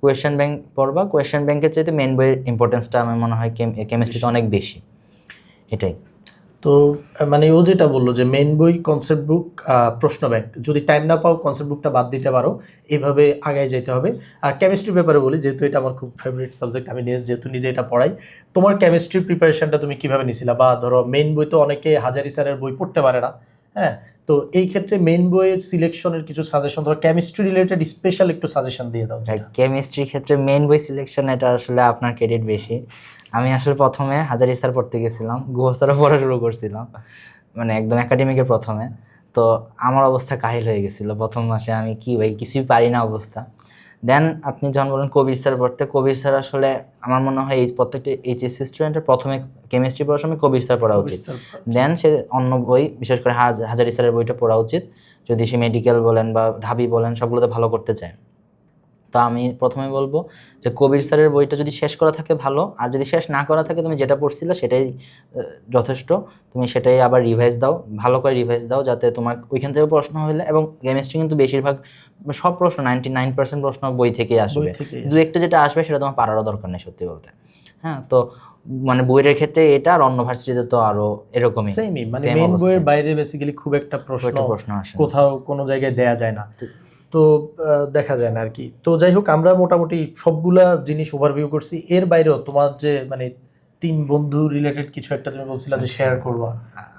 S1: কোয়েশ্চেন ব্যাংক পড়বা। কোয়েশ্চেন ব্যাংকের চাইতে মেন বইয়ের ইম্পর্টেন্সটা আমার মনে হয় কেমিস্ট্রিতে অনেক বেশি। এটাই।
S2: তো মানে ও যেটা বলল যে মেন বই কনসেপ্ট বুক প্রশ্ন ব্যাংক যদি টাইম না পাও কনসেপ্ট বুকটা বাদ দিতে পারো। এইভাবে আগায় যেতে হবে। আর কেমিস্ট্রি ব্যাপারে বলি, যেহেতু এটা আমার খুব ফেভারিট সাবজেক্ট আমি নিজে- যেহেতু নিজে এটা পড়াই। তোমার কেমিস্ট্রি প্রিপারেশনটা তুমি কীভাবে নিছিলা? বা ধরো মেন বই তো অনেকে হাজারি স্যারের বই পড়তে পারে না। হ্যাঁ? তো এই ক্ষেত্রে মেইন বইয়ের সিলেকশনের কিছু সাজেশন ধরো কেমিস্ট্রি রিলেটেড স্পেশাল একটু সাজেশন দিয়ে দাও যেটা।
S1: কেমিস্ট্রির ক্ষেত্রে মেন বই সিলেকশন এটা আসলে আপনার ক্রেডিট বেশি। আমি আসলে প্রথমে হাজার স্যার পড়তে গেছিলাম গুহস্যারও পড়া শুরু করছিলাম মানে একদম একাডেমিকের প্রথমে। তো আমার অবস্থা কাহিল হয়ে গেছিল প্রথম মাসে আমি কি ভাই কিছুই পারি না অবস্থা। দেন আপনি যখন বলেন কবির স্যার পড়তে কবির স্যার আসলে আমার মনে হয় এই প্রত্যেকটি এইচএসসি স্টুডেন্টের প্রথমে কেমিস্ট্রি পড়ার সময় কবির স্যার পড়া উচিত। দেন সে অন্য বই বিশেষ করে হাজার হাজারি স্যারের বইটা পড়া উচিত। যদি সে মেডিকেল বলেন বা ঢাবি বলেন সবগুলোতে ভালো করতে চায়। তো আমি প্রথমে বলব যে কবির স্যারের বইটা যদি শেষ করা থাকে ভালো আর যদি শেষ না করা থাকে তুমি যেটা পড়ছিলে সেটাই যথেষ্ট। তুমি সেটাই আবার রিভাইজ দাও ভালো করে রিভাইজ দাও যাতে তোমার ওইখান থেকে প্রশ্ন হলে এবং কেমিস্ট্রি কিন্তু বেশিরভাগ সব প্রশ্ন নাইনটি নাইন পার্সেন্ট প্রশ্ন বই থেকেই আসবে। দু একটা যেটা আসবে সেটা তোমার পারারও দরকার নেই সত্যি বলতে। হ্যাঁ তো মানে বইয়ের ক্ষেত্রে এটা আর অন্য ভার্সিটিতে তো আরও এরকমই
S2: সেমই মানে মেইন বইয়ের বাইরে বেসিক্যালি খুব একটা প্রশ্ন
S1: প্রশ্ন আসে
S2: কোথাও কোনো জায়গায় দেয়া যায় না। তো দেখা যায় না আর কি তো যাই হোক আমরা মোটামুটি সবগুলা জিনিস ওভারভিউ করছি। এর বাইরেও তোমার যে মানে তিন বন্ধু রিলেটেড কিছু একটা তুমি বলছিলা যে শেয়ার করবা।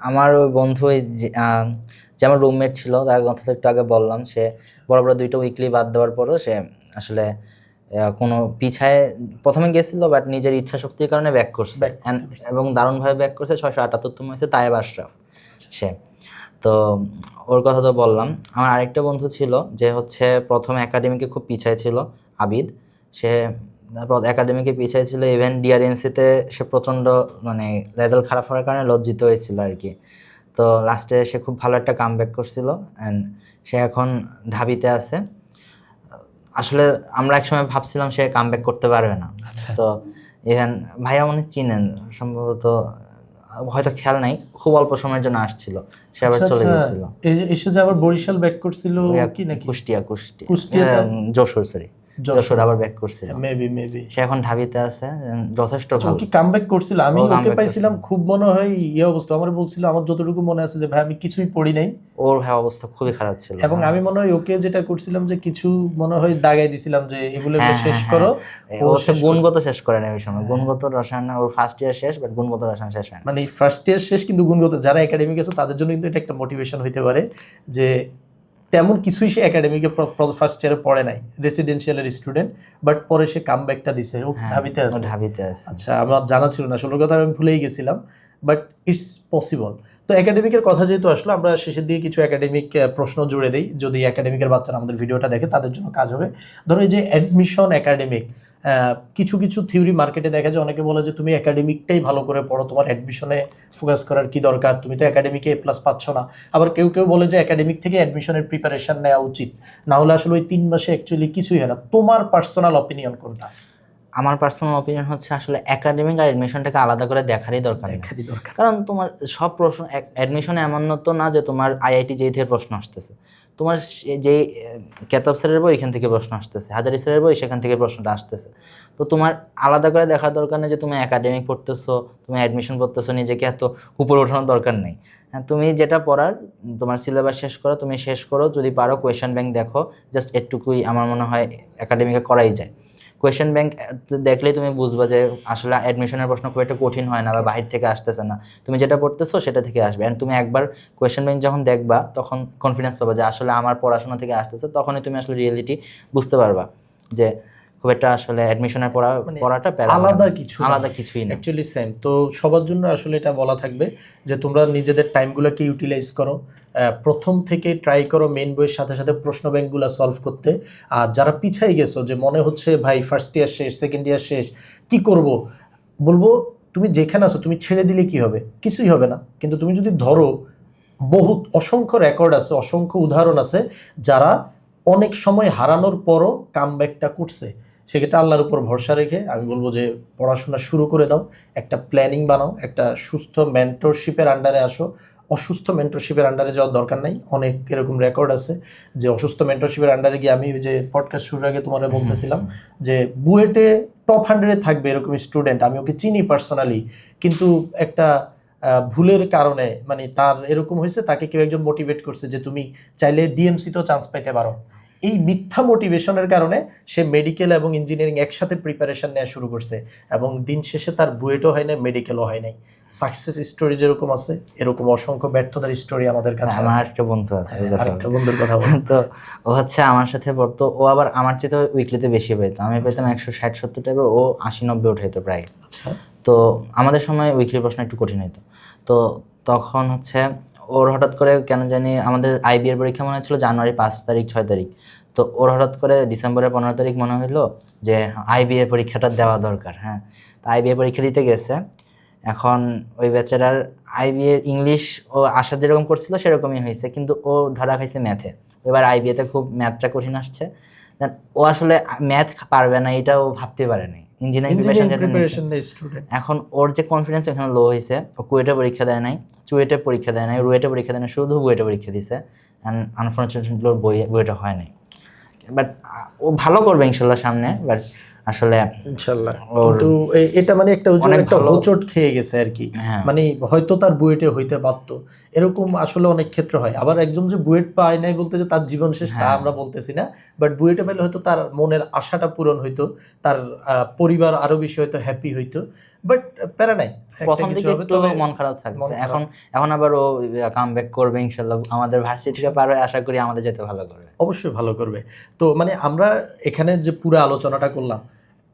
S1: আমার ওই বন্ধু যে আমার রুমমেট ছিল তার কথা একটু আগে বললাম সে বড় বড় দুইটা উইকলি বাদ দেওয়ার পরও সে আসলে কোনো পিছায় প্রথমে গেছিল বাট নিজের ইচ্ছা শক্তির কারণে ব্যাক করছে। এবং দারুণভাবে ব্যাক করছে ছয়শো আটাত্তরতম হয়েছে তায়েব আশরাফ সে। তো ওর কথা তো বললাম। আমার আরেকটা বন্ধু ছিল যে হচ্ছে প্রথম একাডেমিকে খুব পিছায় ছিল আবিদ। সে একাডেমিকে পিছায় ছিল ইভেন ডিআরএমসিতে সে প্রচণ্ড মানে রেজাল্ট খারাপ হওয়ার কারণে লজ্জিত হয়েছিল আর কি। তো লাস্টে সে খুব ভালো একটা কাম ব্যাক করছিল অ্যান্ড সে এখন ঢাবিতে আছে। আসলে আমরা একসময় ভাবছিলাম সে কাম ব্যাক করতে পারবে না।
S2: আচ্ছা।
S1: তো ইভেন ভাইয়া মনে চিনেন সম্ভবত হয়তো খেয়াল নাই খুব অল্প সময়ের জন্য আসছিল সে আবার
S2: আচ্ছা,
S1: চলে
S2: আচ্ছা।
S1: গেছিল।
S2: এই যে এসে যে আবার বরিশাল ব্যাক করছিল কি নাকি?
S1: কুষ্টিয়া কুষ্টিয়া। যশোর সরি যশোর। আবার ব্যাক করছিল
S2: মেবি মেবি
S1: সে এখন ঢাবিতে আছে যথেষ্ট ভালো।
S2: কি কামব্যাক করছিল? আমি ওকে পাইছিলাম খুব মনে হয় ইয়ে অবস্থা। আমার বলছিল আমার যতটুকু মনে আছে যে ভাই আমি কিছুই পড়ি নাই।
S1: ওর ভাই অবস্থা খুবই খারাপ ছিল।
S2: এবং আমি মনে হয় ওকে যেটা করছিলাম যে কিছু মনে হয় দাগাই দিছিলাম যে এগুলো
S1: হ্যাঁ,
S2: শেষ
S1: হ্যাঁ,
S2: করো। ও
S1: হচ্ছে গুণগত শেষ করে নেই ওই সময়। গুণগত রসায়ন ওর ফার্স্ট ইয়ার শেষ বাট গুণগত রসায়ন শেষ হয়
S2: মানে ফার্স্ট ইয়ার শেষ কিন্তু গুণগত যারা একাডেমিক আছে তাদের জন্য কিন্তু এটা একটা মোটিভেশন হইতে পারে যে তেমন কিছুই সে একাডেমিকে ফার্স্ট ইয়ারে পড়ে নাই। রেসিডেন্সিয়ালের স্টুডেন্ট বাট পরে সে কাম ব্যাকটা দিছে। ও
S1: হ্যাঁ,
S2: ঢাবিতে আছে।
S1: ঢাবিতে আছে।
S2: আচ্ছা আমার জানা ছিল না। ষোলোর কথা আমি ভুলেই গেছিলাম বাট ইটস পসিবল তো একাডেমিকের কথা যেহেতু আসলো আমরা শেষের দিকে কিছু একাডেমিক প্রশ্ন জুড়ে দিই। যদি একাডেমিকের বাচ্চারা আমাদের ভিডিওটা দেখে তাদের জন্য কাজ হবে। ধরো এই যে অ্যাডমিশন একাডেমিক কিছু কিছু থিওরি মার্কেটে দেখা যায় অনেকে বলে যে তুমি একাডেমিকটাই ভালো করে পড়ো তোমার অ্যাডমিশনে ফোকাস করার কি দরকার? তুমি তো একাডেমিকে এ প্লাস পাচ্ছ না। আবার কেউ কেউ বলে যে একাডেমিক থেকে অ্যাডমিশনের প্রিপারেশন নেওয়া উচিত। না হলে আসলে ওই তিন মাসে অ্যাকচুয়ালি কিছুই হয় না। তোমার পার্সোনাল অপিনিয়ন কোনটা?
S1: আমার পার্সোনাল অপিনিয়ন হচ্ছে আসলে একাডেমিক আর অ্যাডমিশনটাকে আলাদা করে দেখারই দরকার
S2: দরকার।
S1: কারণ তোমার সব প্রশ্ন অ্যাডমিশনে এমন তো না যে তোমার আইআইটি যেই থেকে প্রশ্ন আসতেছে। তোমার যে, কেতাব স্যারের বই এখান থেকে প্রশ্ন আসতেছে, হাজারি স্যারের বই সেখান থেকে প্রশ্নটা আসতেছে। তো তোমার আলাদা করে দেখার দরকার নেই যে তুমি একাডেমিক পড়তেছো, তুমি অ্যাডমিশন পড়তেছো, নিজেকে এত উপরে ওঠানোর দরকার নেই। হ্যাঁ তুমি যেটা পড়ার, তোমার সিলেবাস শেষ করো, তুমি শেষ করো, যদি পারো কোয়েশ্চেন ব্যাংক দেখো জাস্ট এটুকুই আমার মনে হয় একাডেমিকে করাই যায়। কোয়েশ্চেন ব্যাংক দেখলেই তুমি বুঝবা যে আসলে অ্যাডমিশনের প্রশ্ন খুব একটা কঠিন হয় না বা বাহির থেকে আসতেছে না। তুমি যেটা পড়তেছো সেটা থেকে আসবে। অ্যান্ড তুমি একবার কোয়েশ্চেন ব্যাংক যখন দেখবা, তখন কনফিডেন্স পাবা যে আসলে আমার পড়াশোনা থেকে আসতেছে, তখনই তুমি আসলে রিয়েলিটি বুঝতে পারবা যে খুব একটা আসলে অ্যাডমিশনের পড়া
S2: মানে
S1: পড়াটা
S2: আলাদা কিছু
S1: আলাদা কিছুই না।
S2: অ্যাকচুয়ালি সেম তো সবার জন্য আসলে এটা বলা থাকবে যে তোমরা নিজেদের টাইমগুলোকে ইউটিলাইজ করো। প্রথম থেকে ট্রাই করো মেন বইয়ের সাথে সাথে প্রশ্ন ব্যাংকগুলো সলভ করতে। আর যারা পিছাই গেছো যে মনে হচ্ছে ভাই ফার্স্ট ইয়ার শেষ সেকেন্ড ইয়ার শেষ কি করব? বলব তুমি যেখানে আছো তুমি ছেড়ে দিলে কি হবে? কিছুই হবে না। কিন্তু তুমি যদি ধরো বহুত অসংখ্য রেকর্ড আছে অসংখ্য উদাহরণ আছে যারা অনেক সময় হারানোর পরও কামব্যাকটা করছে। সেক্ষেত্রে আল্লাহর উপর ভরসা রেখে আমি বলব যে পড়াশোনা শুরু করে দাও একটা প্ল্যানিং বানাও একটা সুস্থ মেন্টরশিপের আন্ডারে আসো। অসুস্থ মেন্টরশিপের আন্ডারে যাওয়ার দরকার নাই। অনেক এরকম রেকর্ড আছে যে অসুস্থ মেন্টরশিপের আন্ডারে গিয়ে আমি ওই যে পডকাস্ট শুরুর আগে তোমার বলতেছিলাম যে বুয়েটে টপ হান্ড্রেডে থাকবে এরকম স্টুডেন্ট আমি ওকে চিনি পার্সোনালি কিন্তু একটা ভুলের কারণে মানে তার এরকম হয়েছে তাকে কেউ একজন মোটিভেট করছে যে তুমি চাইলে ডিএমসিতেও চান্স পেতে পারো। এই মিথ্যা মোটিভেশনের কারণে সে মেডিকেল এবং ইঞ্জিনিয়ারিং একসাথে প্রিপারেশন নেওয়া শুরু করছে এবং দিন শেষে তার বুয়েটও হয় নাই মেডিকেলও হয় নাই। সাকসেস স্টোরি যেরকম আছে এরকম অসংখ্য ব্যর্থতার স্টোরি আমাদের কাছে
S1: আমার
S2: আছে।
S1: একটা বন্ধু আছে
S2: হ্যাঁ, আরেকটা বন্ধুর কথা
S1: তো ও হচ্ছে আমার সাথে পড়তো ও আবার আমার চেয়ে তো উইকলিতে বেশি পেতো আমি পেতাম একশো ষাট সত্তর টাইপের ও আশি নব্বই উঠাইতো প্রায়।
S2: আচ্ছা।
S1: তো আমাদের সময় উইকলি প্রশ্ন একটু কঠিন হতো তো তখন হচ্ছে ওর হঠাৎ করে কেন জানি আমাদের আইবি এর পরীক্ষা মনে হচ্ছিল জানুয়ারি পাঁচ তারিখ, ছয় তারিখ। তো ওর হঠাৎ করে ডিসেম্বরের পনেরো তারিখ মনে হলো যে আইবি এর পরীক্ষাটা দেওয়া দরকার হ্যাঁ। তো আইবি এর পরীক্ষা দিতে গেছে। এখন ওই বেচারার আইবি এর ইংলিশ ও আশা যেরকম করছিল সেরকমই হয়েছে, কিন্তু ও ধরা খাইছে ম্যাথে। এবার আইবিএতে খুব ম্যাথটা কঠিন আসছে। ও আসলে ম্যাথ পারবে না এটা ও ভাবতে পারে নাই ইঞ্জিনিয়ারিং প্রিপারেশন
S2: স্টুডেন্ট
S1: এখন ওর যে কনফিডেন্স লো হয়েছে ও কুয়েটে পরীক্ষা দেয় নাই চুয়েটে পরীক্ষা দেয় নাই রুয়েটে পরীক্ষা দেয় নাই শুধু বুয়েটে পরীক্ষা দিছে অ্যান্ড আনফর্চুনেটলি ওর বই বুয়েটে হয় নাই। বাট ও ভালো করবে ইনশাল্লাহ সামনে বাট আসলে
S2: ইনশাল্লাহ। কিন্তু এটা মানে একটা একটা হোঁচট খেয়ে গেছে আর কি।
S1: হ্যাঁ।
S2: মানে হয়তো তার বুয়েটে হইতে পারতো। এরকম আসলে অনেক ক্ষেত্রে হয়। আবার একজন যে বুয়েট পায় নাই বলতে যে তার জীবন শেষ তা
S1: হ্যাঁ।
S2: আমরা বলতেছি না। বাট বুয়েটে পেলে হয়তো তার মনের আশাটা পূরণ হইতো তার পরিবার আরও বেশি হয়তো হ্যাপি হইতো। বাট প্যারা নাই
S1: প্রথম দিকে একটু মন খারাপ থাকছে। এখন এখন আবার ও কাম ব্যাক করবে ইনশাল্লাহ। আমাদের ভার্সিটি থেকে পার হয়ে আশা করি আমাদের যেতে ভালো করবে।
S2: অবশ্যই ভালো করবে। তো মানে আমরা এখানে যে পুরো আলোচনাটা করলাম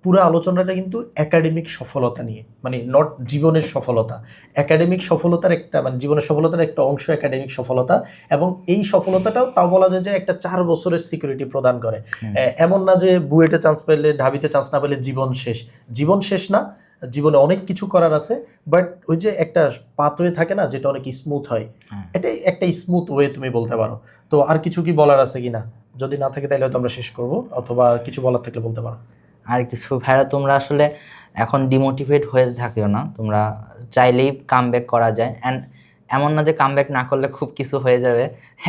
S2: পুরো আলোচনাটা কিন্তু একাডেমিক সফলতা নিয়ে মানে নট জীবনের সফলতা। একাডেমিক সফলতার একটা মানে জীবনের সফলতার একটা অংশ একাডেমিক সফলতা এবং এই সফলতাটাও তাও বলা যায় যে একটা চার বছরের সিকিউরিটি প্রদান করে। এমন না যে বুয়েটে চান্স পেলে ঢাবিতে চান্স না পেলে জীবন শেষ। জীবন শেষ না জীবনে অনেক কিছু করার আছে বাট ওই যে একটা পাথওয়ে থাকে না যেটা অনেক স্মুথ হয়
S1: হ্যাঁ।
S2: এটাই একটা স্মুথ ওয়ে তুমি বলতে পারো। তো আর কিছু কি বলার আছে কিনা? যদি না থাকে তাহলে হয়তো আমরা শেষ করব অথবা কিছু বলার থাকলে বলতে পারো।
S1: আর কিছু, ভাইরা তোমরা আসলে এখন ডিমোটিভেট হয়ে থাকিও না। তোমরা চাইলেই কাম করা যায়। অ্যান্ড এমন না যে কাম না করলে খুব কিছু হয়ে যাবে।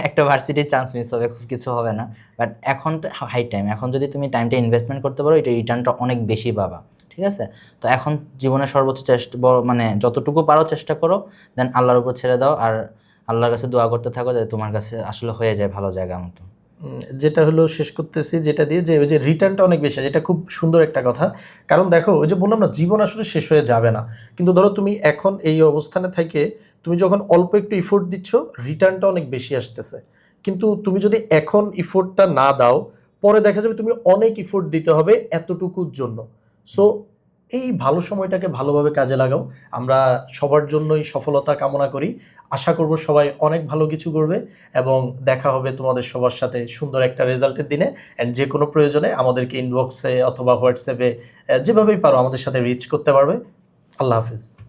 S1: একটা ভার্সিটির চান্স মিস হবে, খুব কিছু হবে না। বাট এখন হাই টাইম এখন যদি তুমি টাইমটা ইনভেস্টমেন্ট করতে পারো, এটা রিটার্নটা অনেক বেশি পাবা। ঠিক আছে? তো এখন জীবনের সর্বোচ্চ চেষ্টা, বড় মানে যতটুকু পারো চেষ্টা করো দেন আল্লাহর উপর ছেড়ে দাও। আর আল্লাহর কাছে দোয়া করতে থাকো যে তোমার কাছে আসলে হয়ে যায় ভালো জায়গা মতো।
S2: যেটা হলো শেষ করতেছি, যেটা দিয়ে যে ওই যে রিটার্নটা অনেক বেশি এটা খুব সুন্দর একটা কথা। কারণ দেখো, ওই যে বললাম না, জীবন আসলে শেষ হয়ে যাবে না। কিন্তু ধরো তুমি এখন এই অবস্থানে থেকে তুমি যখন অল্প একটু ইফোর্ট দিচ্ছ রিটার্নটা অনেক বেশি আসতেছে। কিন্তু তুমি যদি এখন ইফোর্টটা না দাও, পরে দেখা যাবে তুমি অনেক ইফোর্ট দিতে হবে এতটুকুর জন্য। সো এই ভালো সময়টাকে ভালোভাবে কাজে লাগাও। আমরা সবার জন্যই সফলতা কামনা করি। আশা করব সবাই অনেক ভালো কিছু করবে এবং দেখা হবে তোমাদের সবার সাথে সুন্দর একটা রেজাল্টের দিনে অ্যান্ড যে কোনো প্রয়োজনে আমাদেরকে ইনবক্সে অথবা হোয়াটসঅ্যাপে যেভাবেই পারো আমাদের সাথে রিচ করতে পারবে। আল্লাহ হাফিজ।